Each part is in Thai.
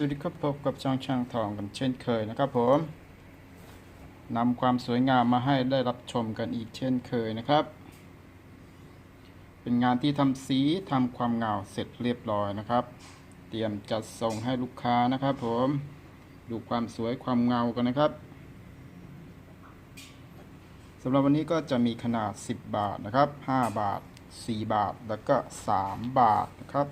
สวัสดีครับพบกับช่างช่างทองกันเช่นเคยนะครับผมนำความสวยงามมาให้ได้รับชมกันอีกเช่นเคยนะครับ เป็นงานที่ทำสีทำความเงาเสร็จเรียบร้อยนะครับ เตรียมจัดส่งให้ลูกค้านะครับ ผมดูความสวยความเงากันนะครับสำหรับวันนี้ก็จะมีขนาด 10 บาทนะครับ 5 บาท 4 บาทแล้วก็ 3 บาทนะครับ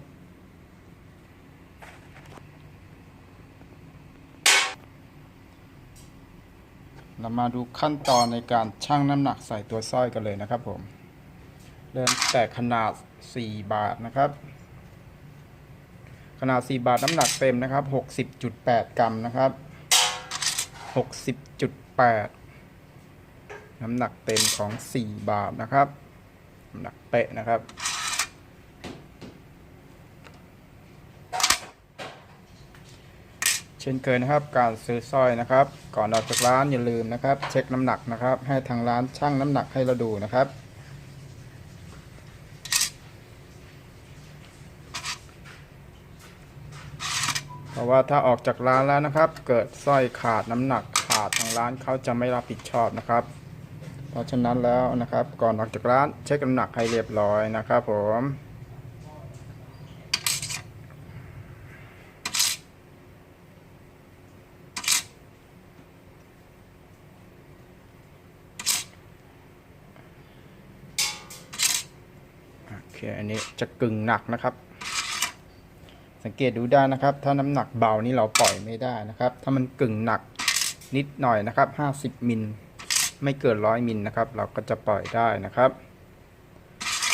เรามาดูขั้นตอนในการชั่งน้ำหนักใส่ตัวสร้อยกันเลยนะครับผม เริ่มแต่ขนาด 4 บาทนะครับ ขนาด 4 บาทน้ำหนักเต็มนะครับ 60.8 กรัมนะครับ 60.8 น้ำหนักเต็มของ 4 บาทนะครับ น้ำหนักเป๊ะนะครับ ช่นเคยนะครับ การซื้อสร้อยนะครับ ก่อนออกจากร้านอย่าลืมนะครับ เช็คน้ำหนักนะครับ ให้ทางร้านชั่งน้ำหนักให้เราดูนะครับเพราะว่าถ้าออกจากร้านแล้วนะครับ เกิดสร้อยขาดน้ำหนักขาดทางร้านเขาจะไม่รับผิดชอบนะครับ เพราะฉะนั้นแล้วนะครับ ก่อนออกจากร้านเช็คน้ำหนักให้เรียบร้อยนะครับ ผม คอันนี้จะกึ่งหนักนะครับ สังเกตดูได้นะครับ ถ้าน้ำหนักเบานี่เราปล่อยไม่ได้นะครับ ถ้ามันกึ่งหนักนิดหน่อยนะครับ 50มิลไม่เกินร้อยมิลนะครับ เราก็จะปล่อยได้นะครับ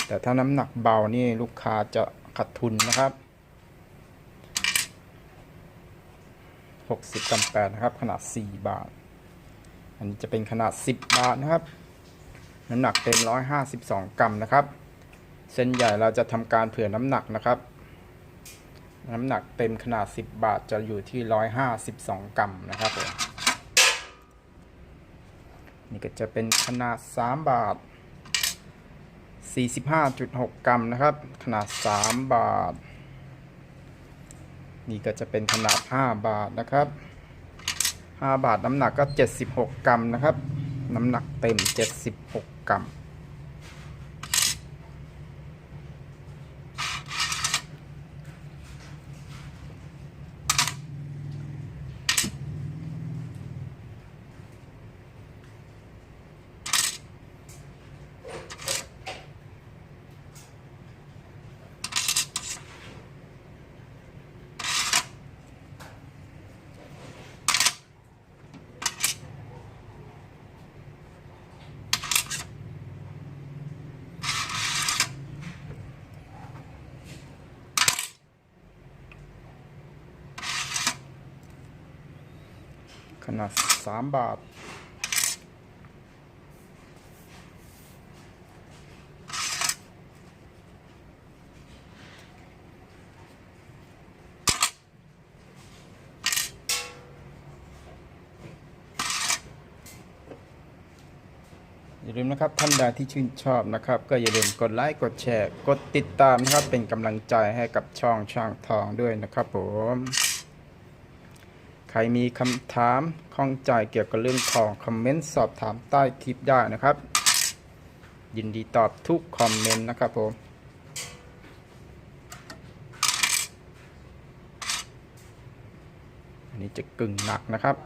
แต่ถ้าน้ำหนักเบานี่ลูกค้าจะขาดทุนนะครับ60กรัมแปดนะครับ ขนาด 4 บาท อันนี้จะเป็นขนาด 10 บาทนะครับ น้ำหนักเต็ม152 กรัมนะครับ เส้นใหญ่เราจะทำการเผื่อน้ำหนักนะครับ น้ำหนักเต็มขนาด 10 บาทจะอยู่ที่ 152 กรัมนะครับผมนี่ก็จะเป็นขนาด 3 บาท 45.6 กรัมนะครับ ขนาด 3 บาท นี่ก็จะเป็นขนาด 5 บาทนะครับ 5 บาทน้ำหนักก็ 76 กรัมนะครับ น้ำหนักเต็ม 76 กรัม ขนาด 3 บาท อย่าลืมนะครับท่านใดที่ชื่นชอบนะครับ ก็อย่าลืมกดไลค์กดแชร์ กดติดตามนะครับเป็นกำลังใจให้กับช่องช่างทองด้วยนะครับผม ใครมีคำถามข้องใจเกี่ยวกับเรื่องทองคอมเมนต์สอบถามใต้คลิปได้นะครับ ยินดีตอบทุกคอมเมนต์นะครับผมอันนี้จะกึ่งหนักนะครับ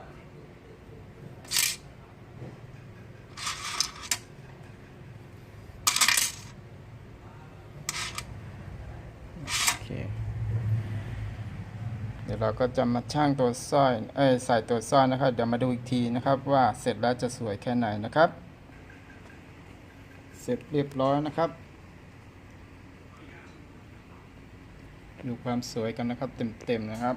โอเค เดี๋ยวเราก็จะมาช่างตัวสร้อยเอ้ยใส่ตัวสร้อยนะครับ เดี๋ยวมาดูอีกทีนะครับว่าเสร็จแล้วจะสวยแค่ไหนนะครับ เสร็จเรียบร้อยนะครับ ดูความสวยกันนะครับเต็มๆนะครับ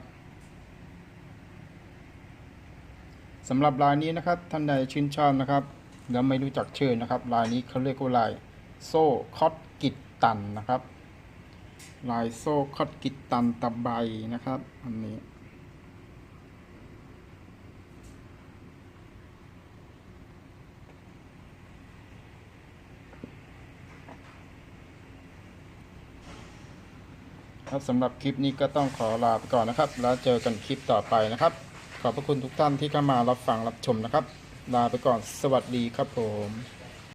สำหรับลายนี้นะครับท่านใดชื่นชอบนะครับแล้วไม่รู้จักชื่อนะครับลายนี้เขาเรียกว่าลายโซ่คอตกิตตันนะครับ ลายโซ่คอดกิตตันตะไบนะครับ อันนี้ ครับสำหรับคลิปนี้ก็ต้องขอลาไปก่อนนะครับ แล้วเจอกันคลิปต่อไปนะครับ ขอบพระคุณทุกท่านที่เข้ามารับฟังรับชมนะครับ ลาไปก่อนสวัสดีครับผม